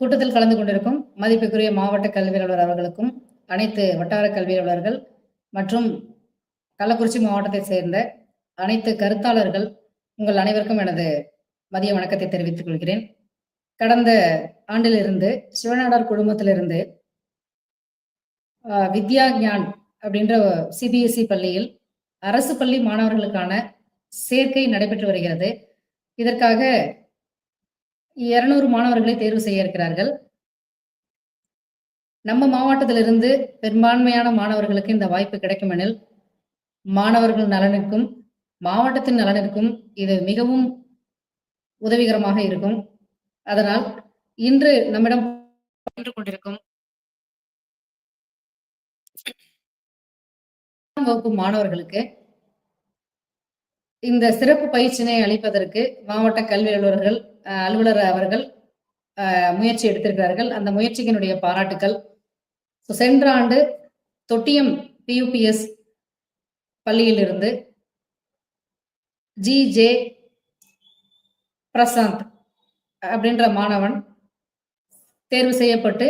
கூட்டத்தில் கலந்து கொண்டிருக்கும் மதிப்புக்குரிய மாவட்ட கல்வி அலுவலர் அவர்களுக்கும் அனைத்து வட்டார கல்வி அலுவலர்கள் மற்றும் கள்ளக்குறிச்சி மாவட்டத்தை சேர்ந்த அனைத்து கருத்தாளர்கள் உங்கள் அனைவருக்கும் எனது மதிய வணக்கத்தை தெரிவித்துக் கொள்கிறேன். கடந்த ஆண்டிலிருந்து சிவநாடார் குழுமத்திலிருந்து வித்யா ஞான் அப்படின்ற சிபிஎஸ்இ பள்ளியில் அரசு பள்ளி மாணவர்களுக்கான சேர்க்கை நடைபெற்று வருகிறது. இதற்காக இருநூறு மாணவர்களை தேர்வு செய்ய இருக்கிறார்கள். நம்ம மாவட்டத்திலிருந்து பெரும்பான்மையான மாணவர்களுக்கு இந்த வாய்ப்பு கிடைக்கும் எனில் மாணவர்கள் நலனுக்கும் மாவட்டத்தின் நலனிற்கும் இது மிகவும் உதவிகரமாக இருக்கும். அதனால் இன்று நம்மிடம் கொண்டிருக்கும் வகுப்பு மாணவர்களுக்கு இந்த சிறப்பு பயிற்சியினை அளிப்பதற்கு மாவட்ட கல்வி அலுவலர்கள் அலுவலர் அவர்கள் முயற்சி எடுத்திருக்கிறார்கள். அந்த முயற்சியினுடைய பாராட்டுக்கள். ஸோ சென்ற ஆண்டு தொட்டியம் பியூபிஎஸ் பள்ளியிலிருந்து ஜி. ஜே. பிரசாந்த் அப்படின்ற மாணவன் தேர்வு செய்யப்பட்டு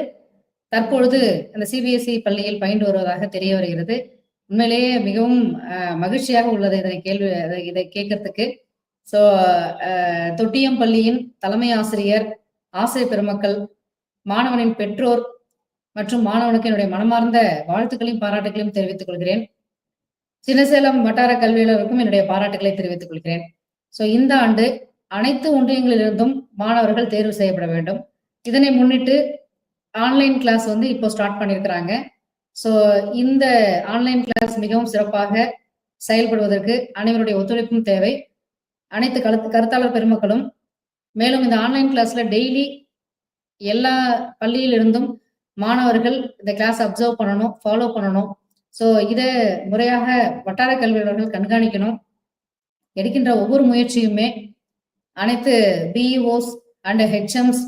தற்பொழுது அந்த சிபிஎஸ்இ பள்ளியில் பயின்று வருவதாக தெரிய வருகிறது. உண்மையிலேயே மிகவும் மகிழ்ச்சியாக உள்ளது இதனை கேள்வி இதை- இதை கேட்கறதுக்கு. ஸோ தொட்டியம் பள்ளியின் தலைமை ஆசிரியர் ஆசிரியர் பெருமக்கள் மாணவனின் பெற்றோர் மற்றும் மாணவனுக்கு என்னுடைய மனமார்ந்த வாழ்த்துக்களையும் பாராட்டுகளையும் தெரிவித்துக் கொள்கிறேன். சின்னசேலம் வட்டார கல்வியாளருக்கும் என்னுடைய பாராட்டுகளை தெரிவித்துக் கொள்கிறேன். ஸோ இந்த ஆண்டு அனைத்து ஒன்றியங்களிலிருந்தும் மாணவர்கள் தேர்வு செய்யப்பட வேண்டும். இதனை முன்னிட்டு ஆன்லைன் கிளாஸ் வந்து இப்போ ஸ்டார்ட் பண்ணியிருக்கிறாங்க. ஸோ இந்த ஆன்லைன் கிளாஸ் மிகவும் சிறப்பாக செயல்படுவதற்கு அனைவருடைய ஒத்துழைப்பும் தேவை. அனைத்து கருத்து கருத்தாளர் பெருமக்களும் மேலும் இந்த ஆன்லைன் கிளாஸ்ல டெய்லி எல்லா பள்ளியிலிருந்தும் மாணவர்கள் இந்த கிளாஸ் அப்சர்வ் பண்ணணும் ஃபாலோ பண்ணணும். ஸோ இதை முறையாக வட்டார கல்வியாளர்கள் கண்காணிக்கணும். எடுக்கின்ற ஒவ்வொரு முயற்சியுமே அனைத்து பிஇஓஸ் அண்ட் ஹெச்எம்ஸ்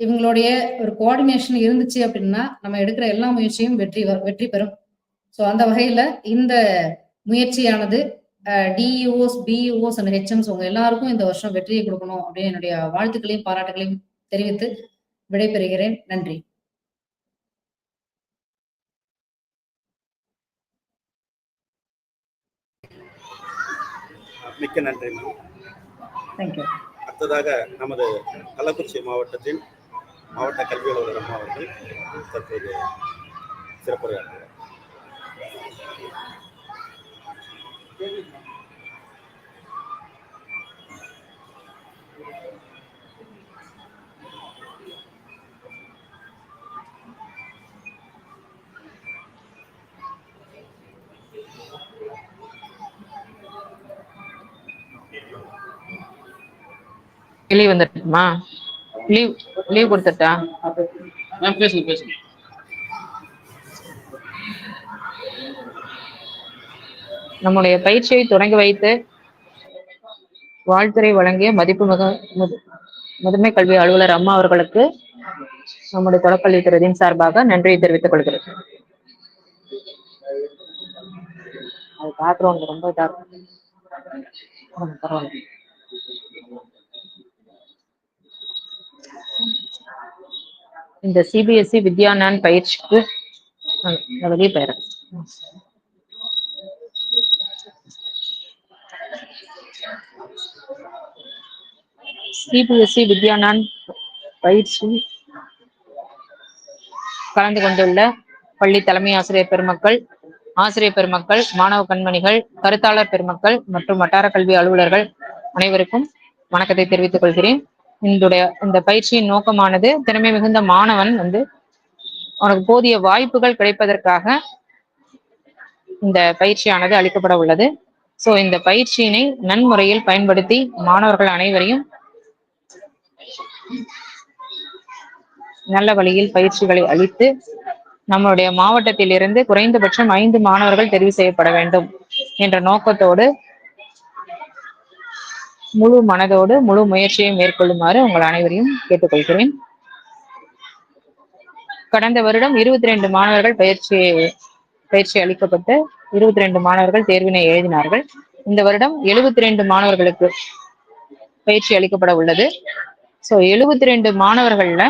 இவங்களுடைய ஒரு கோஆர்டினேஷன் இருந்துச்சு அப்படின்னா நம்ம எடுக்கிற எல்லா முயற்சியும் வெற்றி வெற்றி பெறும். ஸோ அந்த வகையில இந்த முயற்சியானது டிஇஓஸ் பிஇஓஸ் அண்ட் ஹெச்எம்ஸ் உங்க எல்லாருக்கும் இந்த வருஷம் வெற்றியை கொடுக்கணும் அப்படின்னு என்னுடைய வாழ்த்துக்களையும் பாராட்டுகளையும் தெரிவித்து விடைபெறுகிறேன். நன்றி. மிக்க நன்றி மேம். தேங்க்யூ அடுத்ததாக நமது கள்ளக்குறிச்சி மாவட்டத்தின் மாவட்ட கல்வி அலுவலர் அம்மா அவர்கள் தற்போது சிறப்புரையாற்றுகிறார் வெளியே வந்துட்டுமா? லீவ் லீவ் கொடுத்துட்டா? மேம் பேசுங்க பேசுங்க. நம்முடைய பயிற்சியை தொடங்கி வைத்து வாழ்த்துறை வழங்கிய மதிப்புமிகு முது- முதுமை கல்வி அலுவலர் அம்மா அவர்களுக்கு நம்முடைய தொடக்கல்வி துறையின் சார்பாக நன்றியை தெரிவித்துக் கொள்கிறேன். அது பேக்ரவுண்ட் ரொம்ப இதா இருக்கு. இந்த சிபிஎஸ்இ வித்யானந்த் பயிற்சிக்கு வெளியே போயிடுறேன் சிபிஎஸ்இ வித்யானந்த் பயிற்சி கலந்து கொண்டுள்ள பள்ளி தலைமை ஆசிரியர் பெருமக்கள் ஆசிரியர் பெருமக்கள் மாணவ கண்மணிகள் கருத்தாளர் பெருமக்கள் மற்றும் வட்டார கல்வி அலுவலர்கள் அனைவருக்கும் வணக்கத்தை தெரிவித்துக் கொள்கிறேன். இந்த இந்த பயிற்சியின் நோக்கமானது திறமை மிகுந்த மாணவன் வந்து அவனுக்கு போதிய வாய்ப்புகள் கிடைப்பதற்காக இந்த பயிற்சியானது அளிக்கப்பட உள்ளது. சோ இந்த பயிற்சியினை நன்முறையில் பயன்படுத்தி மாணவர்கள் அனைவரையும் நல்ல வழியில் பயிற்சிகளை அளித்து நம்மளுடைய மாவட்டத்திலிருந்து குறைந்தபட்சம் ஐந்து மாணவர்கள் தெரிவு செய்யப்பட வேண்டும் என்ற நோக்கத்தோடு முழு மனதோடு முழு முயற்சியை மேற்கொள்ளுமாறு உங்கள் அனைவரையும் கேட்டுக்கொள்கிறேன். கடந்த வருடம் இருபத்தி ரெண்டு மாணவர்கள் பயிற்சி பயிற்சி அளிக்கப்பட்டு இருபத்தி ரெண்டு மாணவர்கள் தேர்வினை எழுதினார்கள். இந்த வருடம் எழுபத்தி ரெண்டு மாணவர்களுக்கு பயிற்சி அளிக்கப்பட உள்ளது. ஸோ எழுபத்தி ரெண்டு மாணவர்கள்ல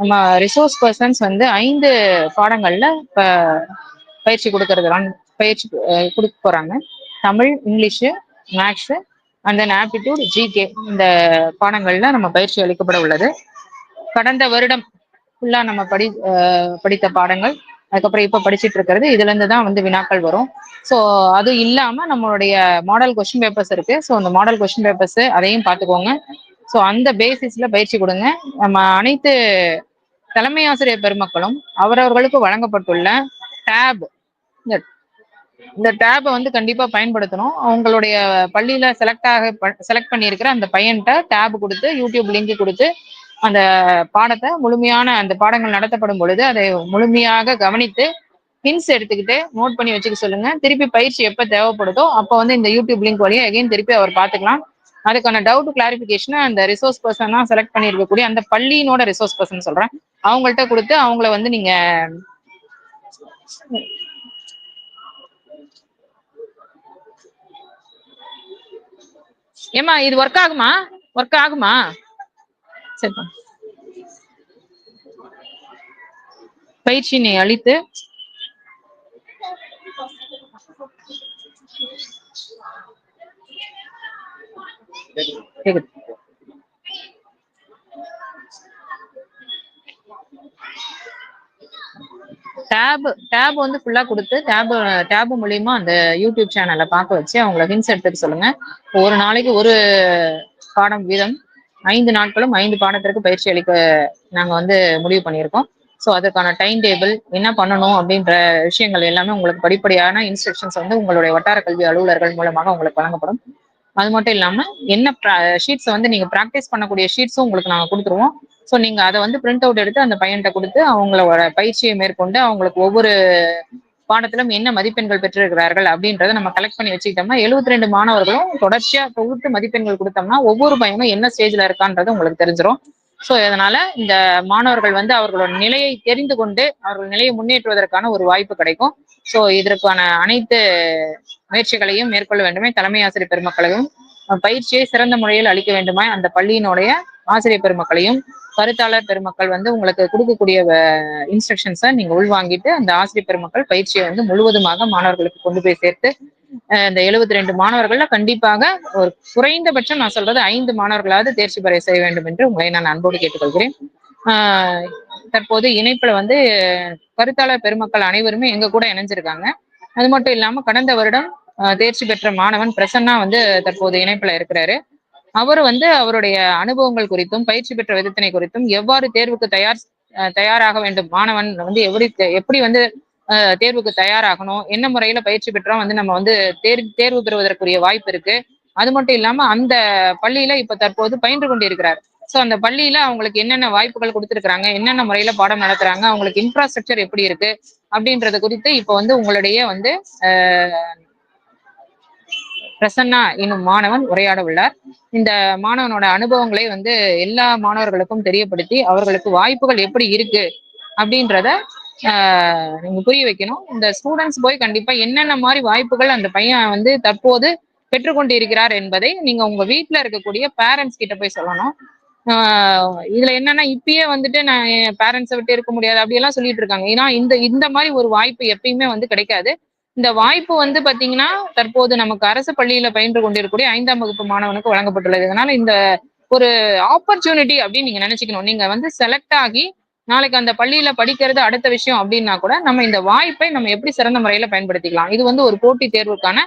நம்ம ரிசோர்ஸ் பர்சன்ஸ் வந்து ஐந்து பாடங்கள்ல இப்ப பயிற்சி கொடுக்கறதுலாம் பயிற்சி கொடுக்க போறாங்க. Tamil English maths and then aptitude GK இந்த பாடங்கள்ல நம்ம பயிற்சி அளிக்கப்பட உள்ளது. கடந்த வருடம் ஃபுல்லா நம்ம படி படித்த பாடங்கள். அதுக்கப்புறம் இப்போ படிச்சிட்டு இருக்கிறது. இதுல இருந்து தான் வந்து வினாக்கள் வரும். ஸோ அது இல்லாம நம்மளுடைய மாடல் கொஸ்டின் பேப்பர்ஸ் இருக்கு. ஸோ அந்த மாடல் கொஸ்டின் பேப்பர்ஸ் அதையும் பார்த்துக்கோங்க. ஸோ அந்த பேசிஸ்ல பயிற்சி கொடுங்க. நம்ம அனைத்து தலைமை ஆசிரியர் பெருமக்களும் அவரவர்களுக்கு வழங்கப்பட்டுள்ள டேப் இந்த இந்த டேபை வந்து கண்டிப்பா பயன்படுத்தணும். அவங்களுடைய பள்ளியில செலக்ட் ஆக செலக்ட் பண்ணியிருக்கிற அந்த பையன்கிட்ட டேப் கொடுத்து யூடியூப் லிங்க் கொடுத்து அந்த பாடத்தை முழுமையான அந்த பாடங்கள் நடத்தப்படும் பொழுது அதை முழுமையாக கவனித்து ஹின்ஸ் எடுத்துக்கிட்டு நோட் பண்ணி வச்சுக்க சொல்லுங்க. திருப்பி பயிற்சி எப்ப தேவைப்படுதோ அப்போ வந்து இந்த யூடியூப் லிங்க் வழியா எகைன் திருப்பி அவர் பார்த்துக்கலாம். அதுக்கான டவுட் கிளாரிபிகேஷன் அந்த ரிசோர்ஸ் பர்சன் தான் செலக்ட் பண்ணியிருக்கக்கூடிய அந்த பள்ளியினோட ரிசோர்ஸ் பர்சன் சொல்றேன். அவங்கள்ட்ட கொடுத்து அவங்கள வந்து நீங்க ஏமா இது ஒர்க் ஆகுமா? ஒர்க் ஆகுமா? சரிப்பா. பயிற்சியினை அளித்து கேக்குது. டேப் டேப் வந்து ஃபுல்லா கொடுத்து டேப் டேப் மூலியமா அந்த யூடியூப் சேனலை பார்க்க வச்சு அவங்கள ஹின்ஸ் எடுத்துக்க சொல்லுங்க. ஒரு நாளைக்கு ஒரு பாடம் வீதம் ஐந்து நாட்களும் ஐந்து பாடத்திற்கு பயிற்சி அளிக்க நாங்க வந்து முடிவு பண்ணியிருக்கோம். ஸோ அதற்கான டைம் டேபிள் என்ன பண்ணணும் அப்படின்ற விஷயங்கள் எல்லாமே உங்களுக்கு படிப்படியான இன்ஸ்ட்ரக்ஷன்ஸ் வந்து உங்களுடைய வட்டார கல்வி அலுவலர்கள் மூலமாக உங்களுக்கு வழங்கப்படும். அது மட்டும் இல்லாம என்ன ஷீட்ஸ் வந்து நீங்க ப்ராக்டிஸ் பண்ணக்கூடிய ஷீட்ஸும் உங்களுக்கு நாங்க கொடுத்துருவோம். ஸோ நீங்க அதை வந்து பிரிண்ட் அவுட் எடுத்து அந்த பையன்கிட்ட கொடுத்து அவங்களோட பயிற்சியை மேற்கொண்டு அவங்களுக்கு ஒவ்வொரு பாடத்திலும் என்ன மதிப்பெண்கள் பெற்றிருக்கிறார்கள் அப்படின்றத நம்ம கலெக்ட் பண்ணி வச்சுக்கிட்டோம்னா எழுபத்தி ரெண்டு மாணவர்களும் தொடர்ச்சியா தொகுத்து மதிப்பெண்கள் கொடுத்தோம்னா ஒவ்வொரு பையனும் என்ன ஸ்டேஜ்ல இருக்கான்றது உங்களுக்கு தெரிஞ்சிடும் ஸோ இதனால இந்த மாணவர்கள் வந்து அவர்களோட நிலையை தெரிந்து கொண்டு அவர்கள் நிலையை முன்னேற்றுவதற்கான ஒரு வாய்ப்பு கிடைக்கும். ஸோ இதற்கான அனைத்து முயற்சிகளையும் மேற்கொள்ள வேண்டுமே. தலைமை ஆசிரியர் பெருமக்களையும் பயிற்சியை சிறந்த முறையில் அளிக்க வேண்டுமா அந்த பள்ளியினுடைய ஆசிரியர் பெருமக்களையும் கருத்தாளர் பெருமக்கள் வந்து உங்களுக்கு கொடுக்கக்கூடிய இன்ஸ்ட்ரக்ஷன்ஸை நீங்க உள்வாங்கிட்டு அந்த ஆசிரியர் பெருமக்கள் பயிற்சியை வந்து முழுவதுமாக மாணவர்களுக்கு கொண்டு போய் சேர்த்து இந்த எழுபத்தி ரெண்டு மாணவர்கள்ல கண்டிப்பாக ஒரு குறைந்தபட்சம் நான் சொல்றது ஐந்து மாணவர்களாவது தேர்ச்சி பெற செய்ய வேண்டும் என்று உங்களை நான் அன்போடு கேட்டுக்கொள்கிறேன். தற்போது இணைப்புல வந்து கருத்தாளர் பெருமக்கள் அனைவருமே எங்க கூட இணைஞ்சிருக்காங்க. அது மட்டும் இல்லாம கடந்த வருடம் தேர்ச்சி பெற்ற மாணவன் பிரசன்னா வந்து தற்போது இணைப்புல இருக்கிறாரு. அவர் வந்து அவருடைய அனுபவங்கள் குறித்தும் பயிற்சி பெற்ற விதத்தினை குறித்தும் எவ்வாறு தேர்வுக்கு தயார் தயாராக வேண்டும்? மாணவன் வந்து எப்படி எப்படி வந்து தேர்வுக்கு தயாராகணும்? என்ன முறையில பயிற்சி பெற்றா வந்து நம்ம வந்து தேர்வு தேர்வு பெறுவதற்குரிய வாய்ப்பு இருக்கு. அது மட்டும் இல்லாம அந்த பள்ளியில இப்ப தற்போது பயின்று கொண்டிருக்கிறார். சோ அந்த பள்ளியில அவங்களுக்கு என்னென்ன வாய்ப்புகள் கொடுத்துருக்காங்க என்னென்ன முறையில பாடம் நடத்துறாங்க? அவங்களுக்கு இன்ஃப்ராஸ்ட்ரக்சர் எப்படி இருக்கு? அப்படின்றது குறித்து இப்ப வந்து உங்களுடைய வந்து பிரசன்னா என்னும் மாணவன் உரையாட உள்ளார். இந்த மாணவனோட அனுபவங்களை வந்து எல்லா மாணவர்களுக்கும் தெரியப்படுத்தி அவர்களுக்கு வாய்ப்புகள் எப்படி இருக்கு அப்படின்றத நீங்க புரிய வைக்கணும். இந்த ஸ்டூடெண்ட்ஸ் போய் கண்டிப்பா என்னென்ன மாதிரி வாய்ப்புகள் அந்த பையன் வந்து தற்போது பெற்றுக்கொண்டு இருக்கிறார் என்பதை நீங்க உங்க வீட்டுல இருக்கக்கூடிய பேரண்ட்ஸ் கிட்ட போய் சொல்லணும். இதுல என்னன்னா இப்பயே வந்துட்டு நான் என் பேரண்ட்ஸை விட்டு இருக்க முடியாது அப்படியெல்லாம் சொல்லிட்டு இருக்காங்க. ஏன்னா இந்த இந்த மாதிரி ஒரு வாய்ப்பு எப்பயுமே வந்து கிடைக்காது. இந்த வாய்ப்பு வந்து பாத்தீங்கன்னா தற்போது நமக்கு அரசு பள்ளியில பயின்று கொண்டிருக்கக்கூடிய ஐந்தாம் வகுப்பு மாணவனுக்கு வழங்கப்பட்டுள்ளது. அதனால இந்த ஒரு ஆப்பர்ச்சுனிட்டி அப்படின்னு நீங்க நினைச்சுக்கணும். நீங்க வந்து செலக்ட் ஆகி நாளைக்கு அந்த பள்ளியில படிக்கிறது அடுத்த விஷயம் அப்படின்னா கூட நம்ம இந்த வாய்ப்பை நம்ம எப்படி சிறந்த முறையில பயன்படுத்திக்கலாம். இது வந்து ஒரு போட்டி தேர்வுக்கான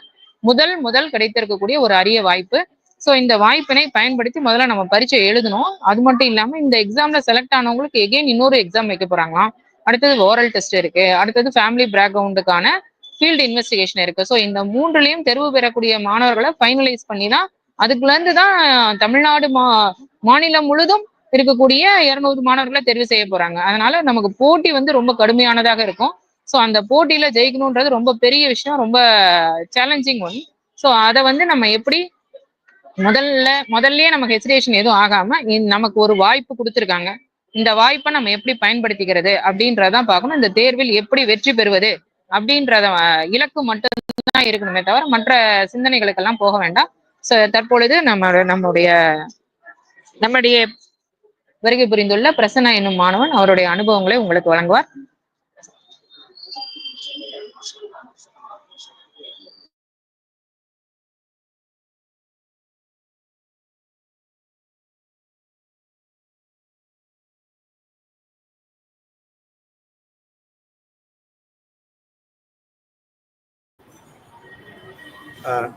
முதல் முதல் கிடைத்திருக்கக்கூடிய ஒரு அரிய வாய்ப்பு. ஸோ இந்த வாய்ப்பினை பயன்படுத்தி முதல்ல நம்ம பரீட்சை எழுதணும். அது மட்டும் இல்லாம இந்த எக்ஸாம்ல செலக்ட் ஆனவங்களுக்கு எகெயின் இன்னொரு எக்ஸாம் வைக்க போறாங்களாம். அடுத்தது ஓரல் டெஸ்ட் இருக்கு. அடுத்தது ஃபேமிலி பேக்ரவுண்டுக்கான ஃபீல்டு இன்வெஸ்டிகேஷன் இருக்கு. ஸோ இந்த மூன்றுலையும் தெருவு பெறக்கூடிய மாணவர்களை ஃபைனலைஸ் பண்ணி தான் அதுக்குள்ள இருந்து தான் தமிழ்நாடு மா மாநிலம் முழுதும் இருக்கக்கூடிய இருநூறு மாணவர்களை தெரிவு செய்ய போறாங்க. அதனால நமக்கு போட்டி வந்து ரொம்ப கடுமையானதாக இருக்கும். ஸோ அந்த போட்டியில ஜெயிக்கணுன்றது ரொம்ப பெரிய விஷயம் ரொம்ப சேலஞ்சிங் ஒன் ஸோ அதை வந்து நம்ம எப்படி முதல்ல முதல்லயே நமக்கு ஹெசிடேஷன் எதுவும் ஆகாம நமக்கு ஒரு வாய்ப்பு கொடுத்துருக்காங்க. இந்த வாய்ப்பை நம்ம எப்படி பயன்படுத்திக்கிறது அப்படின்றதான் பார்க்கணும். இந்த தேர்வில் எப்படி வெற்றி பெறுவது அப்படின்றத இலக்கு மட்டும்தான் இருக்கணுமே தவிர மற்ற சிந்தனைகளுக்கெல்லாம் போக வேண்டாம். ஸோ தற்பொழுது நம்ம நம்முடைய நம்முடைய வருகை புரிந்துள்ள பிரசன்னா என்னும் மாணவன் அவருடைய அனுபவங்களை உங்களுக்கு வழங்குவார்.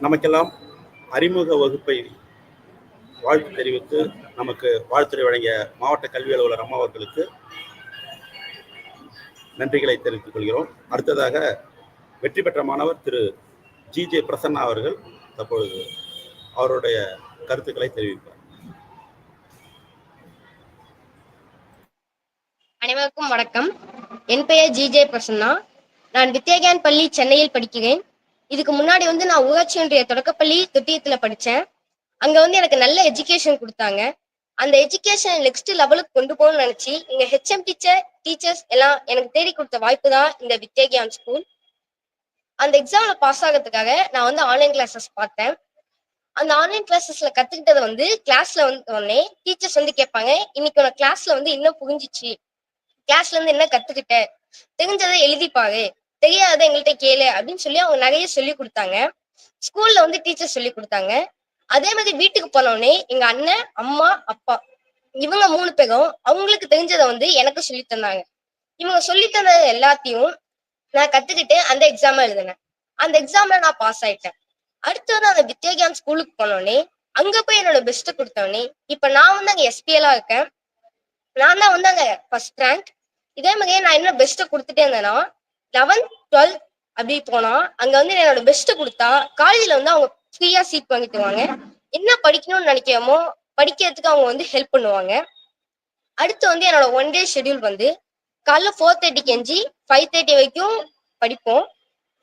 நமக்கெல்லாம் அறிமுக வகுப்பை வாழ்த்து தெரிவித்து நமக்கு வாழ்த்துறை வழங்கிய மாவட்ட கல்வி அலுவலர் அம்மா அவர்களுக்கு நன்றிகளை தெரிவித்துக் கொள்கிறோம். அடுத்ததாக வெற்றி பெற்ற மாணவர் திரு. ஜி. ஜே. பிரசன்னா அவர்கள் தற்பொழுது அவருடைய கருத்துக்களை தெரிவிப்பார். அனைவருக்கும் வணக்கம். என் பெயர் ஜிஜே பிரசன்னா. நான் வித்யாகியான் பள்ளி சென்னையில் படிக்கிறேன். இதுக்கு முன்னாடி வந்து நான் ஊராட்சியன்றிய தொடக்கப்பள்ளி தொட்டியத்துல படித்தேன் அங்க வந்து எனக்கு நல்ல எஜுகேஷன் கொடுத்தாங்க. அந்த எஜுகேஷன் நெக்ஸ்ட் லெவலுக்கு கொண்டு போகணும்னு நினைச்சு இங்க ஹெச்எம் டீச்சர் டீச்சர்ஸ் எல்லாம் எனக்கு தேடி கொடுத்த வாய்ப்பு தான் இந்த வித்யாகியான் ஸ்கூல் அந்த எக்ஸாம்ல பாஸ் ஆகிறதுக்காக நான் வந்து ஆன்லைன் கிளாஸஸ் பார்த்தேன். அந்த ஆன்லைன் கிளாஸஸ்ல கத்துக்கிட்டதை வந்து கிளாஸ்ல வந்து உடனே டீச்சர்ஸ் வந்து கேட்பாங்க இன்னைக்கு உன கிளாஸ்ல வந்து இன்னும் புரிஞ்சிச்சு. கிளாஸ்ல இருந்து என்ன கத்துக்கிட்ட? தெரிஞ்சதை எழுதிப்பாரு தெரியாத எங்கள்கிட்ட கேளு அப்படின்னு சொல்லி அவங்க நிறைய சொல்லி கொடுத்தாங்க. ஸ்கூல்ல வந்து டீச்சர் சொல்லி கொடுத்தாங்க. அதே மாதிரி வீட்டுக்கு போனோடனே எங்க அண்ணன் அம்மா அப்பா இவங்க மூணு பேரும் அவங்களுக்கு தெரிஞ்சதை வந்து எனக்கு சொல்லி தந்தாங்க. இவங்க சொல்லி தந்தது எல்லாத்தையும் நான் கத்துக்கிட்டு அந்த எக்ஸாம் எழுதினேன். அந்த எக்ஸாம்ல நான் பாஸ் ஆயிட்டேன். அடுத்து வந்து அந்த வித்யாகியான் ஸ்கூலுக்கு போனோடனே அங்க போய் என்னோட பெஸ்ட் கொடுத்தோடனே இப்ப நான் வந்து அங்க எஸ்பிஎலா இருக்கேன். நான் தான் வந்து அங்க ஃபர்ஸ்ட் ரேங்க் இதே மாதிரியே நான் என்ன பெஸ்ட்டை கொடுத்துட்டே இருந்தேன்னா லெவன்த் டுவெல்த் அப்படி போனா அங்க வந்து என்னோட பெஸ்ட்டை கொடுத்தா காலேஜ்ல வந்து அவங்க ஃப்ரீயா சீட் வாங்கி தருவாங்க. என்ன படிக்கணும்னு நினைக்கிறோமோ படிக்கிறதுக்கு அவங்க வந்து ஹெல்ப் பண்ணுவாங்க. அடுத்து வந்து என்னோட ஒன் டே ஷெட்யூல் வந்து காலைல ஃபோர் தேர்ட்டிக்கு எஞ்சி ஃபைவ் தேர்ட்டி வரைக்கும் படிப்போம்.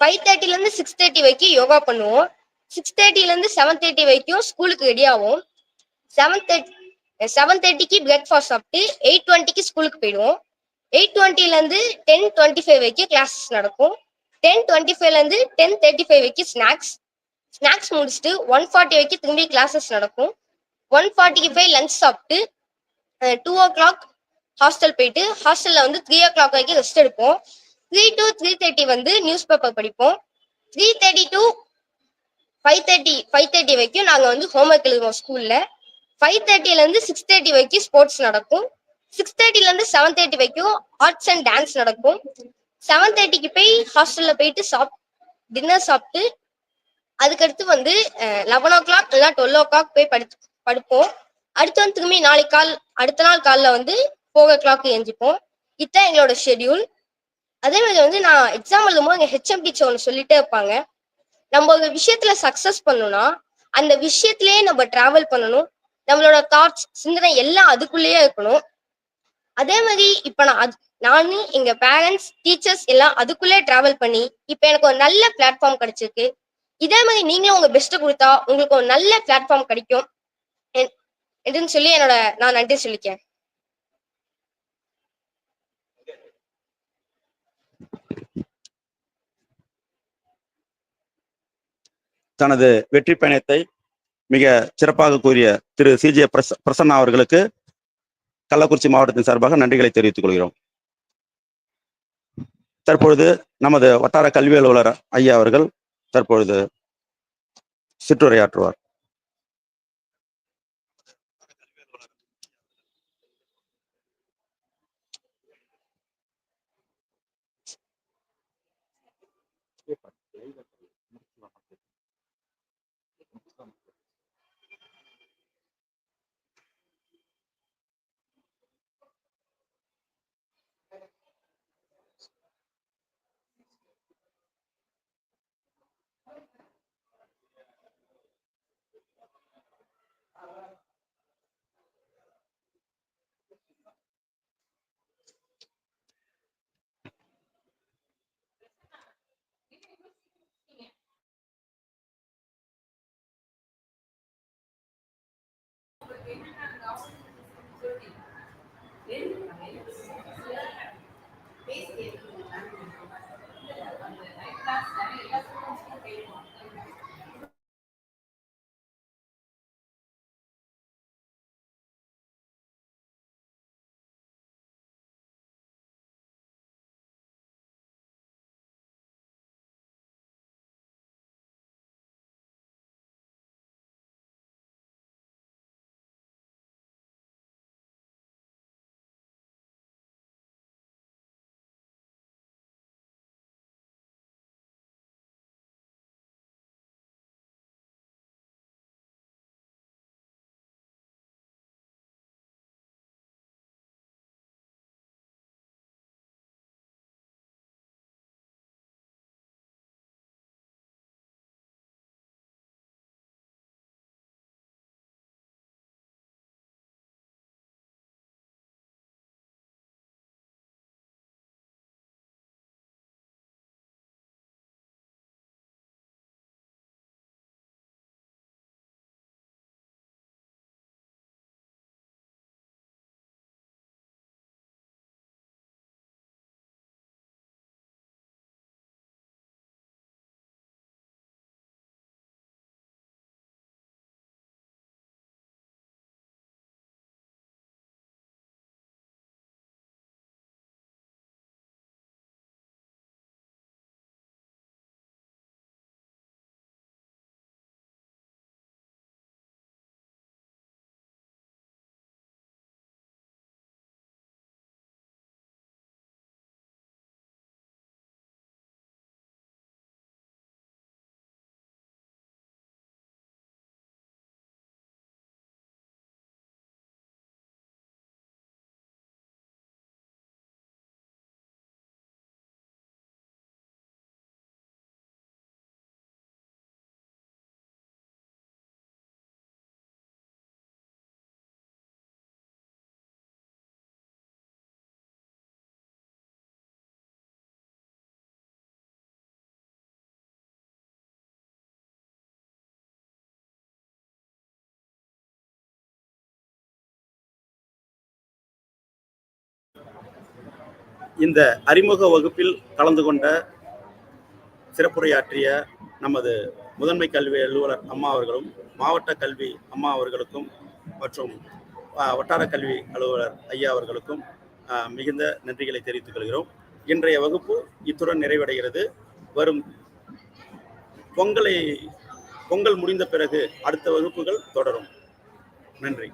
ஃபைவ் தேர்ட்டில இருந்து சிக்ஸ் தேர்ட்டி வரைக்கும் யோகா பண்ணுவோம். சிக்ஸ் தேர்ட்டில இருந்து செவன் தேர்ட்டி வரைக்கும் ஸ்கூலுக்கு ரெடி ஆகும் செவன் தேர்ட்டி செவன் தேர்ட்டிக்கு பிரேக்ஃபாஸ்ட் சாப்பிட்டு எயிட் டுவெண்ட்டிக்கு ஸ்கூலுக்கு போயிடுவோம். எயிட் டுவெண்ட்டிலேருந்து டென் டுவெண்ட்டி ஃபைவ் வரைக்கும் கிளாஸஸ் நடக்கும். டென் டுவெண்ட்டி ஃபைவ்லேருந்து டென் தேர்ட்டி ஃபைவ் வரைக்கும் ஸ்நாக்ஸ் ஸ்நாக்ஸ் முடிச்சுட்டு ஒன் ஃபார்ட்டி வரைக்கும் திரும்பி கிளாஸஸ் நடக்கும். ஒன் ஃபார்ட்டிக்கு போய் லஞ்ச் சாப்பிட்டு டூ ஓ கிளாக் ஹாஸ்டல் போயிட்டு ஹாஸ்டலில் வந்து த்ரீ ஓ கிளாக் வரைக்கும் ரெஸ்ட் எடுப்போம். த்ரீ டு த்ரீ தேர்ட்டி வந்து நியூஸ் பேப்பர் படிப்போம். Three thirty to five thirty five thirty வரைக்கும் நாங்கள் வந்து ஹோம்ஒர்க் எழுதுவோம் ஸ்கூலில் ஃபைவ் தேர்ட்டிலேருந்து சிக்ஸ் தேர்ட்டி வரைக்கும் ஸ்போர்ட்ஸ் நடக்கும். சிக்ஸ் தேர்ட்டில இருந்து செவன் தேர்ட்டி வரைக்கும் ஆர்ட்ஸ் அண்ட் டான்ஸ் நடக்கும். செவன் தேர்ட்டிக்கு போய் ஹாஸ்டல்ல போயிட்டு சாப் டின்னர் சாப்பிட்டு அதுக்கடுத்து வந்து லெவன் ஓ கிளாக் இல்லைனா டுவெல் ஓ கிளாக் போய் படு படுப்போம். அடுத்து வந்து திரும்பி நாளைக்கு கால் அடுத்த நாள் காலைல வந்து ஃபோர் ஓ கிளாக் எஞ்சிப்போம் இதுதான் எங்களோட ஷெட்யூல் அதே மாதிரி வந்து நான் எக்ஸாம் எழுதும்போது எங்கள் ஹெச்எம் டீச்சர் ஒன்று சொல்லிட்டே இருப்பாங்க. நம்ம ஒரு விஷயத்துல சக்ஸஸ் பண்ணணும்னா அந்த விஷயத்திலேயே நம்ம டிராவல் பண்ணணும். நம்மளோட தாட்ஸ் சிந்தனை எல்லாம் அதுக்குள்ளேயே இருக்கணும். அதே மாதிரி இப்ப நான் அது நானு எங்க பேரண்ட்ஸ் டீச்சர்ஸ் எல்லாம் அதுக்குள்ளே டிராவல் பண்ணி இப்ப எனக்கு ஒரு நல்ல பிளாட்ஃபார்ம் கிடைச்சிருக்கு. இதே மாதிரி நீங்களும் உங்க பெஸ்ட்டை கொடுத்தா உங்களுக்கு ஒரு நல்ல பிளாட்ஃபார்ம் கிடைக்கும். என்- சொல்லி என்னோட நான் நன்றி சொல்லிக்கேன் தனது வெற்றி பயணத்தை மிக சிறப்பாக கூறிய திரு சிஜே பிரச பிரசன்னா அவர்களுக்கு கள்ளக்குறிச்சி மாவட்டத்தின் சார்பாக நன்றிகளை தெரிவித்துக் கொள்கிறோம். தற்பொழுது நமது வட்டார கல்வி அலுவலர் ஐயா அவர்கள் தற்பொழுது சிற்றுரையாற்றுவார். இந்த அறிமுக வகுப்பில் கலந்து கொண்ட சிறப்புரையாற்றிய நமது முதன்மை கல்வி அலுவலர் அம்மா அவர்களும் மாவட்ட கல்வி அம்மா அவர்களுக்கும் மற்றும் வட்டார கல்வி அலுவலர் ஐயா அவர்களுக்கும் மிகுந்த நன்றிகளை தெரிவித்துக் கொள்கிறோம். இன்றைய வகுப்பு இத்துடன் நிறைவடைகிறது. வரும் பொங்கலை பொங்கல் முடிந்த பிறகு அடுத்த வகுப்புகள் தொடரும். நன்றி.